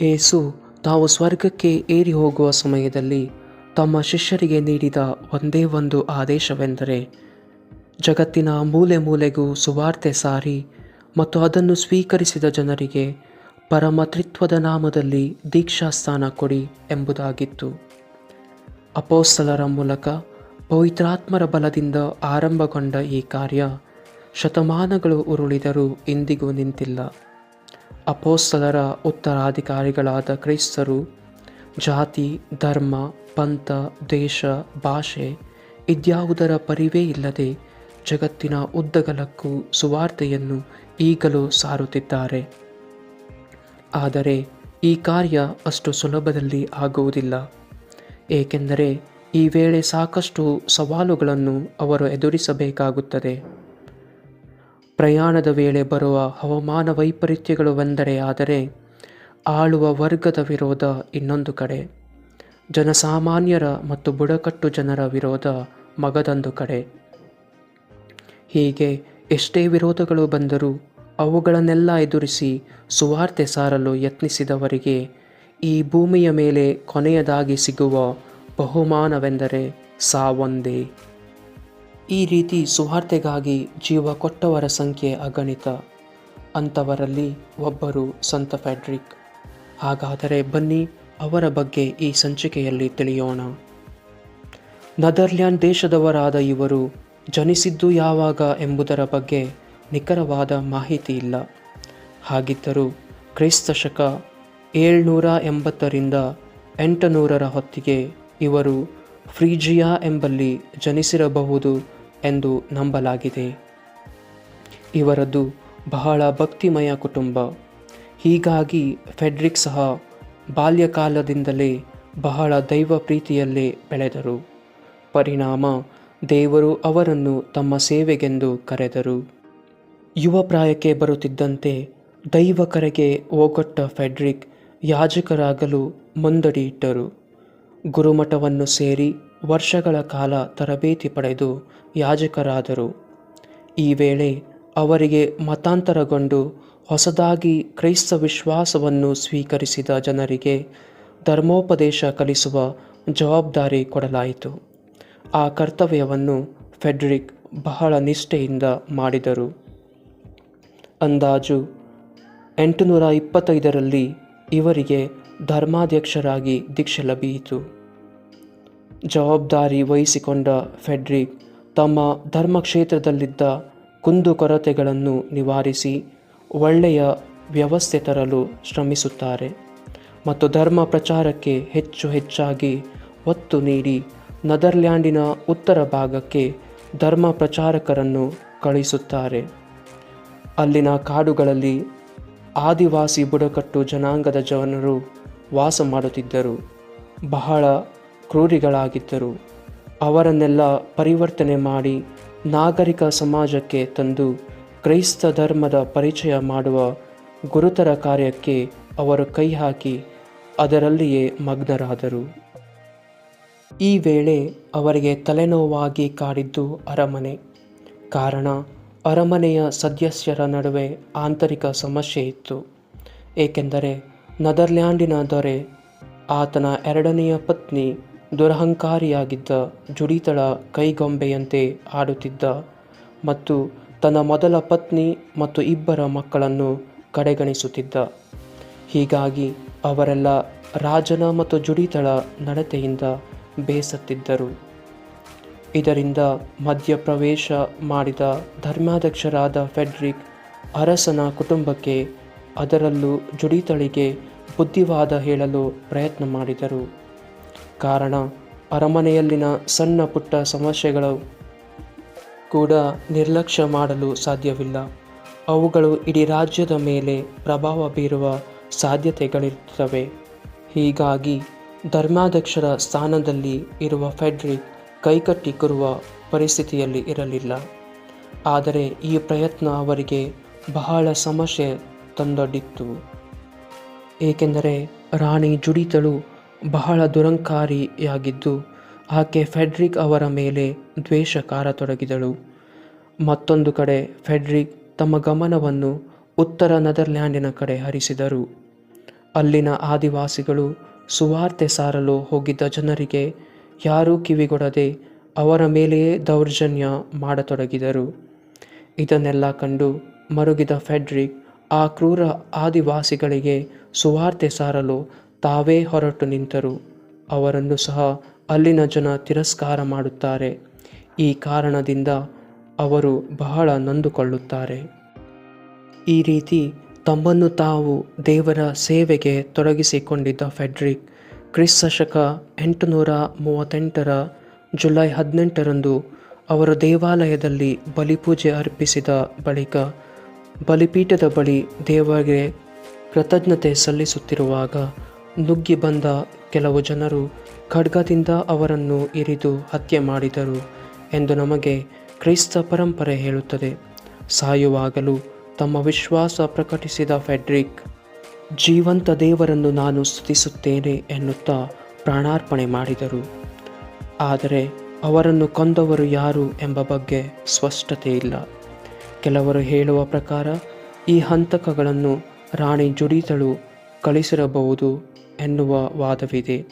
ಏಸು ತಾವು ಸ್ವರ್ಗಕ್ಕೆ ಏರಿ ಹೋಗುವ ಸಮಯದಲ್ಲಿ ತಮ್ಮ ಶಿಷ್ಯರಿಗೆ ನೀಡಿದ ಒಂದೇ ಒಂದು ಆದೇಶವೆಂದರೆ, ಜಗತ್ತಿನ ಮೂಲೆ ಮೂಲೆಗೂ ಸುವಾರ್ತೆ ಸಾರಿ ಮತ್ತು ಅದನ್ನು ಸ್ವೀಕರಿಸಿದ ಜನರಿಗೆ ಪರಮತ್ರಿತ್ವದ ನಾಮದಲ್ಲಿ ದೀಕ್ಷಾಸ್ಥಾನ ಕೊಡಿ ಎಂಬುದಾಗಿತ್ತು. ಅಪೋಸ್ತಲರ ಮೂಲಕ ಪವಿತ್ರಾತ್ಮರ ಬಲದಿಂದ ಆರಂಭಗೊಂಡ ಈ ಕಾರ್ಯ ಶತಮಾನಗಳು ಉರುಳಿದರೂ ಇಂದಿಗೂ ನಿಂತಿಲ್ಲ. ಅಪೋಸ್ತಲರ ಉತ್ತರಾಧಿಕಾರಿಗಳಾದ ಕ್ರೈಸ್ತರು, ಜಾತಿ, ಧರ್ಮ, ಪಂಥ, ದೇಶ, ಭಾಷೆ ಇದ್ಯಾವುದರ ಪರಿವೇ ಇಲ್ಲದೆ ಜಗತ್ತಿನ ಉದ್ದಗಲಕ್ಕೂ ಸುವಾರ್ತೆಯನ್ನು ಈಗಲೂ ಸಾರುತ್ತಿದ್ದಾರೆ. ಆದರೆ ಈ ಕಾರ್ಯ ಅಷ್ಟು ಸುಲಭದಲ್ಲಿ ಆಗುವುದಿಲ್ಲ. ಏಕೆಂದರೆ ಈ ವೇಳೆ ಸಾಕಷ್ಟು ಸವಾಲುಗಳನ್ನು ಅವರು ಎದುರಿಸಬೇಕಾಗುತ್ತದೆ. ಪ್ರಯಾಣದ ವೇಳೆ ಬರುವ ಹವಾಮಾನ ವೈಪರೀತ್ಯಗಳು ಬಂದರೆ ಆದರೆ ಆಳುವ ವರ್ಗದ ವಿರೋಧ ಇನ್ನೊಂದು ಕಡೆ. ಜನಸಾಮಾನ್ಯರ ಮತ್ತು ಬುಡಕಟ್ಟು ಜನರ ವಿರೋಧ ಮಗದೊಂದು ಕಡೆ. ಹೀಗೆ ಎಷ್ಟೇ ವಿರೋಧಗಳು ಬಂದರೂ ಅವುಗಳನ್ನೆಲ್ಲ ಎದುರಿಸಿ ಸುವಾರ್ತೆ ಸಾರಲು ಯತ್ನಿಸಿದವರಿಗೆ ಈ ಭೂಮಿಯ ಮೇಲೆ ಕೊನೆಯದಾಗಿ ಸಿಗುವ ಬಹುಮಾನವೆಂದರೆ ಸಾವೊಂದೇ. ಈ ರೀತಿ ಸುವಾರ್ತೆಗಾಗಿ ಜೀವ ಕೊಟ್ಟವರ ಸಂಖ್ಯೆ ಅಗಣಿತ. ಅಂಥವರಲ್ಲಿ ಒಬ್ಬರು ಸಂತ ಫ್ಯಾಡ್ರಿಕ್ ಹಾಗಾದರೆ ಬನ್ನಿ ಅವರ ಬಗ್ಗೆ ಈ ಸಂಚಿಕೆಯಲ್ಲಿ ತಿಳಿಯೋಣ. ನದರ್ಲ್ಯಾಂಡ್ ದೇಶದವರಾದ ಇವರು ಜನಿಸಿದ್ದು ಯಾವಾಗ ಎಂಬುದರ ಬಗ್ಗೆ ನಿಖರವಾದ ಮಾಹಿತಿ ಇಲ್ಲ. ಹಾಗಿದ್ದರೂ ಕ್ರೈಸ್ತ ಶಕ ಏಳ್ನೂರ ಎಂಬತ್ತರಿಂದ ಎಂಟುನೂರರ ಹೊತ್ತಿಗೆ ಇವರು ಫ್ರೀಜಿಯಾ ಎಂಬಲ್ಲಿ ಜನಿಸಿರಬಹುದು ಎಂದು ನಂಬಲಾಗಿದೆ. ಇವರದ್ದು ಬಹಳ ಭಕ್ತಿಮಯ ಕುಟುಂಬ. ಹೀಗಾಗಿ ಫೆಡ್ರಿಕ್ ಸಹ ಬಾಲ್ಯಕಾಲದಿಂದಲೇ ಬಹಳ ದೈವ ಪ್ರೀತಿಯಲ್ಲೇ ಬೆಳೆದರು. ಪರಿಣಾಮ ದೇವರು ಅವರನ್ನು ತಮ್ಮ ಸೇವೆಗೆಂದು ಕರೆದರು. ಯುವ ಪ್ರಾಯಕ್ಕೆ ಬರುತ್ತಿದ್ದಂತೆ ದೈವ ಕರೆಗೆ ಫೆಡ್ರಿಕ್ ಯಾಜಕರಾಗಲು ಮುಂದಡಿಯಿಟ್ಟರು ಗುರುಮಠವನ್ನು ಸೇರಿ ವರ್ಷಗಳ ಕಾಲ ತರಬೇತಿ ಪಡೆದು ಯಾಜಕರಾದರು. ಈ ವೇಳೆ ಅವರಿಗೆ ಮತಾಂತರಗೊಂಡು ಹೊಸದಾಗಿ ಕ್ರೈಸ್ತ ವಿಶ್ವಾಸವನ್ನು ಸ್ವೀಕರಿಸಿದ ಜನರಿಗೆ ಧರ್ಮೋಪದೇಶ ಕಲಿಸುವ ಜವಾಬ್ದಾರಿ ಕೊಡಲಾಯಿತು. ಆ ಕರ್ತವ್ಯವನ್ನು ಫೆಡ್ರಿಕ್ ಬಹಳ ನಿಷ್ಠೆಯಿಂದ ಮಾಡಿದರು. ಅಂದಾಜು ಎಂಟುನೂರ ಇಪ್ಪತ್ತೈದರಲ್ಲಿ ಇವರಿಗೆ ಧರ್ಮಾಧ್ಯಕ್ಷರಾಗಿ ದೀಕ್ಷೆ ಲಭಿಯಿತು. ಜವಾಬ್ದಾರಿ ವಹಿಸಿಕೊಂಡ ಫೆಡ್ರಿಕ್ ತಮ್ಮ ಧರ್ಮಕ್ಷೇತ್ರದಲ್ಲಿದ್ದ ಕುಂದುಕೊರತೆಗಳನ್ನು ನಿವಾರಿಸಿ ಒಳ್ಳೆಯ ವ್ಯವಸ್ಥೆ ತರಲು ಶ್ರಮಿಸುತ್ತಾರೆ ಮತ್ತು ಧರ್ಮ ಪ್ರಚಾರಕ್ಕೆ ಹೆಚ್ಚು ಹೆಚ್ಚಾಗಿ ಒತ್ತು ನೀಡಿ ನದರ್ಲ್ಯಾಂಡಿನ ಉತ್ತರ ಭಾಗಕ್ಕೆ ಧರ್ಮ ಪ್ರಚಾರಕರನ್ನು ಕಳುಹಿಸುತ್ತಾರೆ ಅಲ್ಲಿನ ಕಾಡುಗಳಲ್ಲಿ ಆದಿವಾಸಿ ಬುಡಕಟ್ಟು ಜನಾಂಗದ ಜನರು ವಾಸ ಮಾಡುತ್ತಿದ್ದರು. ಬಹಳ ಕ್ರೂರಿಗಳಾಗಿದ್ದರು. ಅವರನ್ನೆಲ್ಲ ಪರಿವರ್ತನೆ ಮಾಡಿ ನಾಗರಿಕ ಸಮಾಜಕ್ಕೆ ತಂದು ಕ್ರೈಸ್ತ ಧರ್ಮದ ಪರಿಚಯ ಮಾಡುವ ಗುರುತರ ಕಾರ್ಯಕ್ಕೆ ಅವರು ಕೈ ಹಾಕಿ ಅದರಲ್ಲಿಯೇ ಮಗ್ನರಾದರು. ಈ ವೇಳೆ ಅವರಿಗೆ ತಲೆನೋವಾಗಿ ಕಾಡಿದ್ದು ಅರಮನೆ. ಕಾರಣ, ಅರಮನೆಯ ಸದಸ್ಯರ ನಡುವೆ ಆಂತರಿಕ ಸಮಸ್ಯೆ ಇತ್ತು. ಏಕೆಂದರೆ, ನದರ್ಲ್ಯಾಂಡಿನ ದೊರೆ ಆತನ ಎರಡನೆಯ ಪತ್ನಿ ದುರಹಂಕಾರಿಯಾಗಿದ್ದ ಜುಡಿತಳ ಕೈಗೊಂಬೆಯಂತೆ ಆಡುತ್ತಿದ್ದ ಮತ್ತು ತನ್ನ ಮೊದಲ ಪತ್ನಿ ಮತ್ತು ಇಬ್ಬರ ಮಕ್ಕಳನ್ನು ಕಡೆಗಣಿಸುತ್ತಿದ್ದ. ಹೀಗಾಗಿ ಅವರೆಲ್ಲ ರಾಜನ ಮತ್ತು ಜುಡಿತಳ ನಡತೆಯಿಂದ ಬೇಸತ್ತಿದ್ದರು. ಇದರಿಂದ ಮಧ್ಯಪ್ರವೇಶ ಮಾಡಿದ ಧರ್ಮಾಧ್ಯಕ್ಷರಾದ ಫೆಡ್ರಿಕ್ ಅರಸನ ಕುಟುಂಬಕ್ಕೆ ಅದರಲ್ಲೂ ಜುಡಿತಳಿಗೆ ಬುದ್ಧಿವಾದ ಹೇಳಲು ಪ್ರಯತ್ನ ಮಾಡಿದರು. ಕಾರಣ ಅರಮನೆಯಲ್ಲಿನ ಸಣ್ಣ ಪುಟ್ಟ ಸಮಸ್ಯೆಗಳು ಕೂಡ ನಿರ್ಲಕ್ಷ್ಯ ಮಾಡಲು ಸಾಧ್ಯವಿಲ್ಲ. ಅವುಗಳು ಇಡೀ ರಾಜ್ಯದ ಮೇಲೆ ಪ್ರಭಾವ ಬೀರುವ ಸಾಧ್ಯತೆಗಳಿರುತ್ತವೆ. ಹೀಗಾಗಿ ಧರ್ಮಾಧ್ಯಕ್ಷರ ಸ್ಥಾನದಲ್ಲಿ ಇರುವ ಫೆಡ್ರಿಕ್ ಕೈಕಟ್ಟಿ ಕೊರುವ ಪರಿಸ್ಥಿತಿಯಲ್ಲಿ ಇರಲಿಲ್ಲ. ಆದರೆ ಈ ಪ್ರಯತ್ನ ಅವರಿಗೆ ಬಹಳ ಸಮಸ್ಯೆ ತಂದೊಡ್ಡಿತ್ತು. ಏಕೆಂದರೆ ರಾಣಿ ಜುಡಿತಳು ಬಹಳ ದುರಂಕಾರಿಯಾಗಿದ್ದು, ಆಕೆ ಫೆಡ್ರಿಕ್ ಅವರ ಮೇಲೆ ದ್ವೇಷ ಕಾರತೊಡಗಿದಳು. ಮತ್ತೊಂದು ಕಡೆ ಫೆಡ್ರಿಕ್ ತಮ್ಮ ಗಮನವನ್ನು ಉತ್ತರ ನೆದರ್ಲ್ಯಾಂಡಿನ ಕಡೆ ಹರಿಸಿದರು. ಅಲ್ಲಿನ ಆದಿವಾಸಿಗಳು ಸುವಾರ್ತೆ ಸಾರಲು ಹೋಗಿದ್ದ ಜನರಿಗೆ ಯಾರೂ ಕಿವಿಗೊಡದೆ ಅವರ ಮೇಲೆಯೇ ದೌರ್ಜನ್ಯ ಮಾಡತೊಡಗಿದರು. ಇದನ್ನೆಲ್ಲ ಕಂಡು ಮರುಗಿದ ಫೆಡ್ರಿಕ್ ಆ ಕ್ರೂರ ಆದಿವಾಸಿಗಳಿಗೆ ಸುವಾರ್ತೆ ಸಾರಲು ತಾವೇ ಹೊರಟು ನಿಂತರು. ಅವರನ್ನು ಸಹ ಅಲ್ಲಿನ ಜನ ತಿರಸ್ಕಾರ ಮಾಡುತ್ತಾರೆ. ಈ ಕಾರಣದಿಂದ ಅವರು ಬಹಳ ನೊಂದುಕೊಳ್ಳುತ್ತಾರೆ. ಈ ರೀತಿ ತಮ್ಮನ್ನು ತಾವು ದೇವರ ಸೇವೆಗೆ ತೊಡಗಿಸಿಕೊಂಡಿದ್ದ ಫೆಡ್ರಿಕ್ ಕ್ರಿಸ್ತ ಶಕ ಎಂಟುನೂರ ಮೂವತ್ತೆಂಟರ ಜುಲೈ ಹದಿನೆಂಟರಂದು ಅವರು ದೇವಾಲಯದಲ್ಲಿ ಬಲಿಪೂಜೆ ಅರ್ಪಿಸಿದ ಬಳಿಕ ಬಲಿಪೀಠದ ಬಳಿ ದೇವರಿಗೆ ಕೃತಜ್ಞತೆ ಸಲ್ಲಿಸುತ್ತಿರುವಾಗ ನುಗ್ಗಿ ಬಂದ ಕೆಲವು ಜನರು ಖಡ್ಗದಿಂದ ಅವರನ್ನು ಇರಿದು ಹತ್ಯೆ ಮಾಡಿದರು ಎಂದು ನಮಗೆ ಕ್ರೈಸ್ತ ಪರಂಪರೆ ಹೇಳುತ್ತದೆ. ಸಾಯುವಾಗಲೂ ತಮ್ಮ ವಿಶ್ವಾಸ ಪ್ರಕಟಿಸಿದ ಫೆಡ್ರಿಕ್, ಜೀವಂತ ದೇವರನ್ನು ನಾನು ಸ್ತುತಿಸುತ್ತೇನೆ ಎನ್ನುತ್ತಾ ಪ್ರಾಣಾರ್ಪಣೆ ಮಾಡಿದರು. ಆದರೆ ಅವರನ್ನು ಕೊಂದವರು ಯಾರು ಎಂಬ ಬಗ್ಗೆ ಸ್ಪಷ್ಟತೆ ಇಲ್ಲ. ಕೆಲವರು ಹೇಳುವ ಪ್ರಕಾರ ಈ ಹಂತಕಗಳನ್ನು ರಾಣಿ ಜುಡಿತಳು ಕಳಿಸಿರಬಹುದು ಎನ್ನುವ ವಾದವಿದೆ.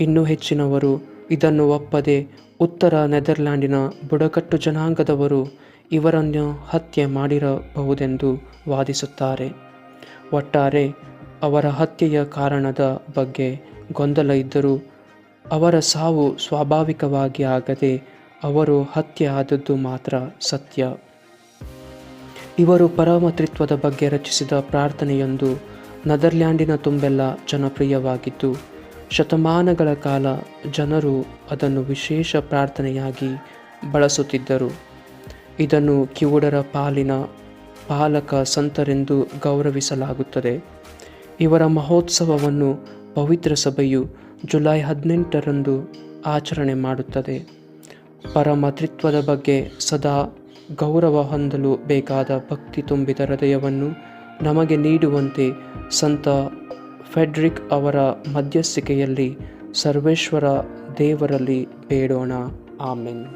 ಇನ್ನೂ ಹೆಚ್ಚಿನವರು ಇದನ್ನು ಒಪ್ಪದೆ ಉತ್ತರ ನೆದರ್ಲ್ಯಾಂಡಿನ ಬುಡಕಟ್ಟು ಜನಾಂಗದವರು ಇವರನ್ನು ಹತ್ಯೆ ಮಾಡಿರಬಹುದೆಂದು ವಾದಿಸುತ್ತಾರೆ. ಒಟ್ಟಾರೆ ಅವರ ಹತ್ಯೆಯ ಕಾರಣದ ಬಗ್ಗೆ ಗೊಂದಲ ಇದ್ದರೂ ಅವರ ಸಾವು ಸ್ವಾಭಾವಿಕವಾಗಿ ಆಗದೆ ಅವರು ಹತ್ಯೆ ಆದದ್ದು ಮಾತ್ರ ಸತ್ಯ. ಇವರು ಪರಮತ್ರಿತ್ವದ ಬಗ್ಗೆ ರಚಿಸಿದ ಪ್ರಾರ್ಥನೆಯೊಂದು ನೆದರ್ಲ್ಯಾಂಡಿನ ತುಂಬೆಲ್ಲ ಜನಪ್ರಿಯವಾಗಿದ್ದು ಶತಮಾನಗಳ ಕಾಲ ಜನರು ಅದನ್ನು ವಿಶೇಷ ಪ್ರಾರ್ಥನೆಯಾಗಿ ಬಳಸುತ್ತಿದ್ದರು. ಇದನ್ನು ಕಿವುಡರ ಪಾಲಿನ ಪಾಲಕ ಸಂತರೆಂದು ಗೌರವಿಸಲಾಗುತ್ತದೆ. ಇವರ ಮಹೋತ್ಸವವನ್ನು ಪವಿತ್ರ ಸಭೆಯು ಜುಲೈ ಹದಿನೆಂಟರಂದು ಆಚರಣೆ ಮಾಡುತ್ತದೆ. ಪರಮತೃತ್ವದ ಬಗ್ಗೆ ಸದಾ ಗೌರವ ಹೊಂದಲು ಬೇಕಾದ ಭಕ್ತಿ ತುಂಬಿದ ಹೃದಯವನ್ನು ನಮಗೆ ನೀಡುವಂತೆ ಸಂತ ಫೆಡ್ರಿಕ್ ಅವರ ಮಧ್ಯಸ್ಥಿಕೆಯಲ್ಲಿ ಸರ್ವೇಶ್ವರ ದೇವರಲ್ಲಿ ಬೇಡೋಣ. ಆಮೆನ್.